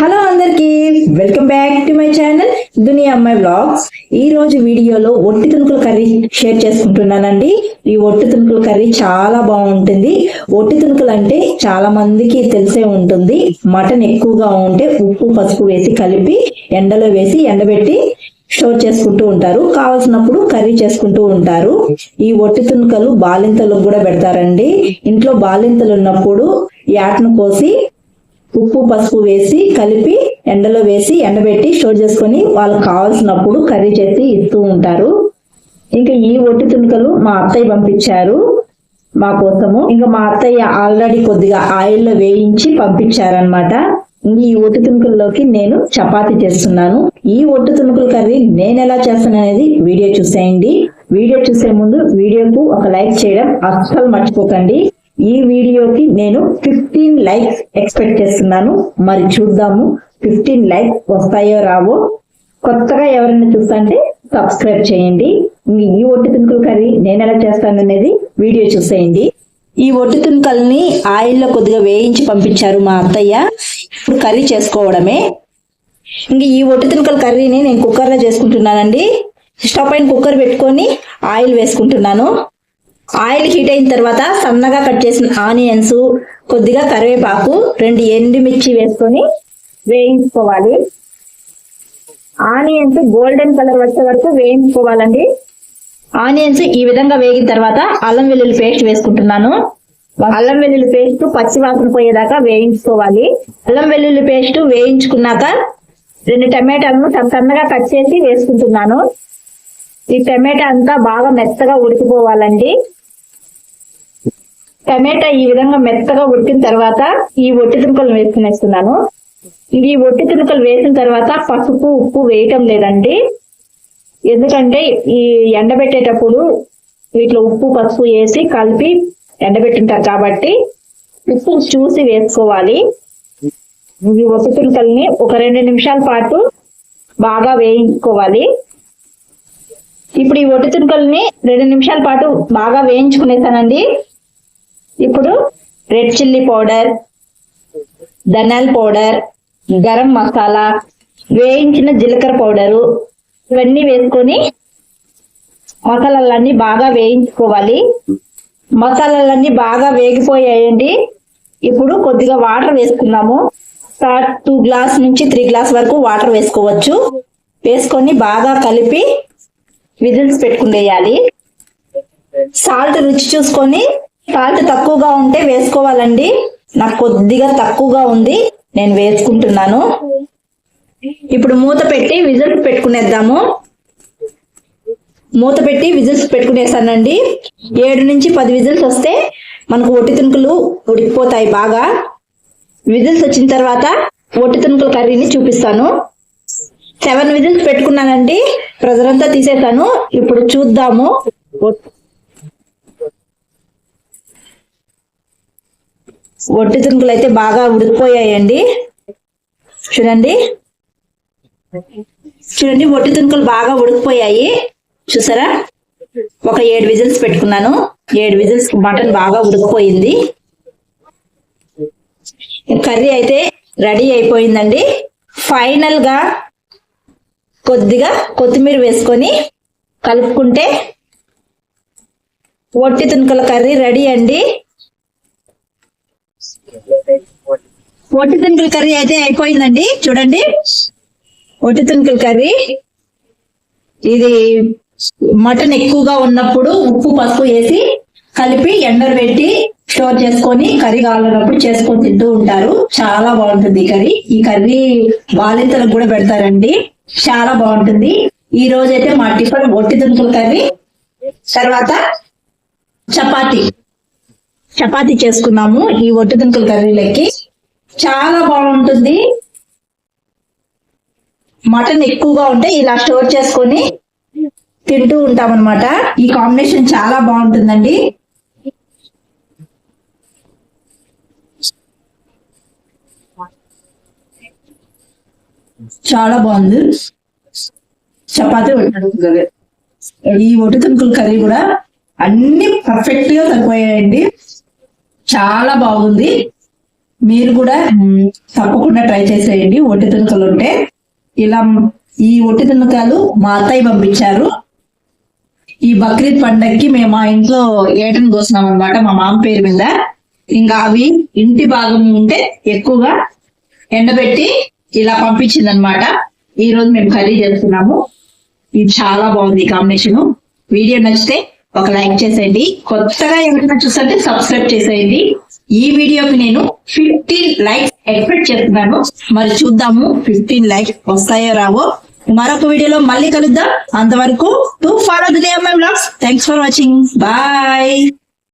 Hello అందరికి welcome back to my channel దునియా అమ్మాయి blogs ఈ రోజు వీడియోలో ఒట్టి తునుకుల కర్రీ షేర్ చేసుకుంటున్నానండి. ఈ ఒట్టి తునుకుల కర్రీ చాలా బాగుంటుంది. ఒట్టి తునుకులు అంటే చాలా మందికి తెలిసే ఉంటుంది. మటన్ ఎక్కువగా ఉంటే ఉప్పు పసుపు వేసి కలిపి ఎండలో వేసి ఎండబెట్టి స్టోర్ చేసుకుంటూ ఉంటారు. కావలసినప్పుడు కర్రీ చేసుకుంటూ ఉంటారు. ఈ ఒట్టి తునుకలు బాలింతలకు కూడా పెడతారండి. ఇంట్లో బాలింతలు ఉన్నప్పుడు యాటను కోసి ఉప్పు పసుపు వేసి కలిపి ఎండలో వేసి ఎండబెట్టి స్టోర్ చేసుకొని వాళ్ళకి కావాల్సినప్పుడు కర్రీ చేసి ఇస్తూ ఉంటారు. ఇంకా ఈ ఒట్టి తుణుకలు మా అత్తయ్య పంపించారు మా కోసము. ఇంకా మా అత్తయ్య ఆల్రెడీ కొద్దిగా ఆయిల్లో వేయించి పంపించారనమాట ఈ ఒట్టి తుణుకుల్లోకి నేను చపాతి చేస్తున్నాను. ఈ ఒట్టి తుణుకుల కర్రీ నేను ఎలా చేస్తాను అనేది వీడియో చూసేయండి. వీడియో చూసే ముందు వీడియోకు ఒక లైక్ చేయడం అస్సలు మర్చిపోకండి. ఈ వీడియోకి నేను ఫిఫ్టీన్ లైక్స్ ఎక్స్పెక్ట్ చేస్తున్నాను. మరి చూద్దాము ఫిఫ్టీన్ లైక్స్ వస్తాయో రావో. కొత్తగా ఎవరైనా చూస్తుంటే సబ్స్క్రైబ్ చేయండి. ఈ ఒట్టి తుణుకుల కర్రీ నేను ఎలా చేస్తాను అనేది వీడియో చూసేయండి. ఈ ఒట్టి తుణుకల్ని ఆయిల్లో కొద్దిగా వేయించి పంపించారు మా అత్తయ్య. ఇప్పుడు కర్రీ చేసుకోవడమే. ఇంక ఈ ఒట్టి తునుకల కర్రీని నేను కుక్కర్లో చేసుకుంటున్నానండి. స్టవ్ పైన కుక్కర్ పెట్టుకొని ఆయిల్ వేసుకుంటున్నాను. ఆయిల్ హీట్ అయిన తర్వాత సన్నగా కట్ చేసిన ఆనియన్స్ కొద్దిగా కరివేపాకు రెండు ఎండుమిర్చి వేసుకొని వేయించుకోవాలి. ఆనియన్స్ గోల్డెన్ కలర్ వచ్చే వరకు వేయించుకోవాలండి. ఆనియన్స్ ఈ విధంగా వేగిన తర్వాత అల్లం వెల్లుల్లి పేస్ట్ వేసుకుంటున్నాను. అల్లం వెల్లుల్లి పేస్ట్ పచ్చి వాసన పోయేదాకా వేయించుకోవాలి. అల్లం వెల్లుల్లి పేస్ట్ వేయించుకున్నాక రెండు టమాటాలను సన్నగా కట్ చేసి వేసుకుంటున్నాను. ఈ టమాటా అంతా బాగా మెత్తగా ఉడికిపోవాలండి. టమాటా ఈ విధంగా మెత్తగా ఉడికిన తర్వాత ఈ ఒట్టి తునుకలు వేసుకునేస్తున్నాను ఈ ఒట్టి తునుకలు వేసిన తర్వాత పసుపు ఉప్పు వేయటం లేదండి. ఎందుకంటే ఈ ఎండబెట్టేటప్పుడు వీటిలో ఉప్పు పసుపు వేసి కలిపి ఎండబెట్టింటారు కాబట్టి ఉప్పు చూసి వేసుకోవాలి. ఈ ఒట్టి తునుకల్ని ఒక రెండు నిమిషాల పాటు బాగా వేయించుకోవాలి. ఇప్పుడు ఈ ఒట్టి తునుకల్ని రెండు నిమిషాల పాటు బాగా వేయించుకునేసానండి. ఇప్పుడు రెడ్ చిల్లీ పౌడర్ ధనియాల పౌడర్ గరం మసాలా వేయించిన జీలకర్ర పౌడరు ఇవన్నీ వేసుకొని మసాలాలన్నీ బాగా వేయించుకోవాలి. మసాలాలన్నీ బాగా వేగిపోయాయండి. ఇప్పుడు కొద్దిగా వాటర్ వేసుకున్నాము. టూ గ్లాస్ నుంచి త్రీ గ్లాస్ వరకు వాటర్ వేసుకోవచ్చు. వేసుకొని బాగా కలిపి విజిల్స్ పెట్టుకునేయాలి సాల్ట్ రుచి చూసుకొని సాల్ట్ తక్కువగా ఉంటే వేసుకోవాలండి. నాకు కొద్దిగా తక్కువగా ఉంది. నేను వేసుకుంటున్నాను. ఇప్పుడు మూత పెట్టి విజిల్స్ పెట్టుకునేద్దాము. మూత పెట్టి విజిల్స్ పెట్టుకునేసానండి. ఏడు నుంచి పది విజిల్స్ వస్తే మనకు ఒట్టి తునుకులు ఉడికిపోతాయి బాగా. విజిల్స్ వచ్చిన తర్వాత ఒట్టి తునుకుల కర్రీని చూపిస్తాను. సెవెన్ విజిల్స్ పెట్టుకున్నానండి. ప్రెజర్ అంతా తీసేసాను ఇప్పుడు చూద్దాము. ఒట్టి తునుకులు అయితే బాగా ఉడికిపోయాయండి. చూడండి. చూడండి ఒట్టి తునుకులు బాగా ఉడికిపోయాయి. చూసారా? ఒక ఏడు విజిల్స్ పెట్టుకున్నాను. ఏడు విజిల్స్ మటన్ బాగా ఉడికిపోయింది. కర్రీ అయితే రెడీ అయిపోయిందండి. ఫైనల్గా కొద్దిగా కొత్తిమీర వేసుకొని కలుపుకుంటే ఒట్టి తునుకల కర్రీ రెడీ అండి. ఒట్టి తునుకల కర్రీ అయితే అయిపోయిందండి. చూడండి. ఒట్టి తునుకల కర్రీ. ఇది మటన్ ఎక్కువగా ఉన్నప్పుడు ఉప్పు పసుపు వేసి కలిపి ఎండలు పెట్టి స్టోర్ చేసుకొని కర్రీ కావాలన్నప్పుడు చేసుకొని తింటూ ఉంటారు. చాలా బాగుంటుంది ఈ కర్రీ. ఈ కర్రీ బాలింతలకు కూడా పెడతారండి. చాలా బాగుంటుంది. ఈ రోజైతే మా టిఫిన్ ఒట్టి దుంపుల కర్రీ. తర్వాత చపాతి. చపాతి చేసుకున్నాము ఈ ఒట్టి కర్రీలకి చాలా బాగుంటుంది. మటన్ ఎక్కువగా ఉంటే ఇలా స్టోర్ చేసుకొని తింటూ ఉంటాం అనమాట ఈ కాంబినేషన్ చాలా బాగుంటుందండి. చాలా బాగుంది. చపాతీ ఈ ఒట్టి తునుకుల కర్రీ కూడా అన్ని పర్ఫెక్ట్గా సరిపోయాయండి. చాలా బాగుంది. మీరు కూడా తప్పకుండా ట్రై చేసేయండి. ఒట్టి తునుకలు ఉంటే. ఇలా ఈ ఒట్టి తునుకలు మా అత్తయ్య పంపించారు. ఈ బక్రీద్ పండగకి మేము మా ఇంట్లో ఏటను కోసినాం అనమాట మా మామ పేరు మీద. ఇంకా అవి ఇంటి భాగం ఉంటే ఎక్కువగా ఎండబెట్టి ఇలా పంపించింది అనమాట ఈ రోజు మేము కర్రీ చేస్తున్నాము. ఇది చాలా బాగుంది ఈ కాంబినేషన్. వీడియో నచ్చితే ఒక లైక్ చేసేయండి. కొత్తగా ఎవరైనా చూస్తుంటే సబ్స్క్రైబ్ చేసేయండి. ఈ వీడియోకి నేను ఫిఫ్టీన్ లైక్స్ ఎక్స్పెక్ట్ చేస్తున్నాను. మరి చూద్దాము ఫిఫ్టీన్ లైక్స్ వస్తాయో రావో. మరొక వీడియోలో మళ్ళీ కలుద్దాం. అంతవరకు to follow the day my vlogs thanks for watching bye